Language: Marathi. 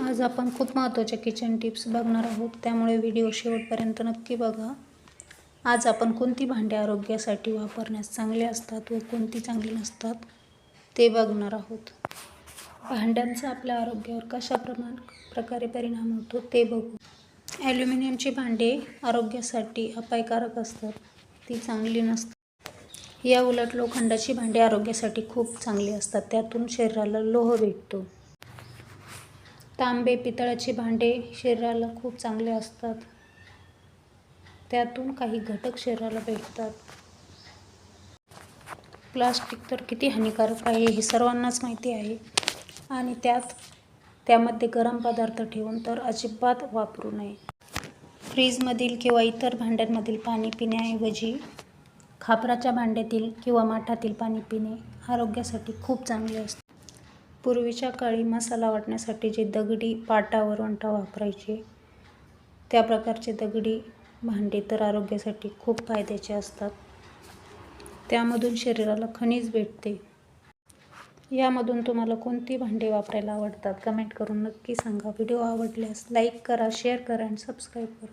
आज आपण खूप महत्त्वाच्या किचन टिप्स बघणार आहोत. त्यामुळे व्हिडिओ शेवटपर्यंत नक्की बघा. आज आपण कोणती भांडी आरोग्यासाठी वापरण्यास चांगले असतात व कोणती चांगली नसतात ते बघणार आहोत. भांड्यांचा आपल्या आरोग्यावर कशा प्रमाण प्रकारे परिणाम होतो ते बघू. ॲल्युमिनियमची भांडे आरोग्यासाठी अपायकारक असतात. ती चांगली नसतात. या उलट लोखंडाची भांडी आरोग्यासाठी खूप चांगली असतात. त्यातून शरीराला लोह भेटतो. तांबे पितळाची भांडे शरीराला खूप चांगले असतात. त्यातून काही घटक शरीराला भेटतात. प्लास्टिक तर किती हानिकारक आहे हे सर्वांनाच माहिती आहे. आणि त्यात त्यामध्ये गरम पदार्थ ठेवून तर अजिबात वापरू नये. फ्रीजमधील किंवा इतर भांड्यांमधील पाणी पिण्याऐवजी खापराच्या भांड्यातील किंवा माठातील पाणी पिणे आरोग्यासाठी खूप चांगले असते. पूर्वीच्या काळी मसाला वाटण्यासाठी जे दगडी पाटा वरवंटा वापरायचे त्या प्रकारचे दगडी भांडे तर आरोग्यासाठी खूप फायद्याचे असतात. त्यामधून शरीराला खनिज भेटते. यामधून तुम्हाला कोणती भांडी वापरायला आवडतात? कमेंट करून नक्की सांगा. व्हिडिओ आवडल्यास लाईक करा शेअर करा आणि सबस्क्राईब करा.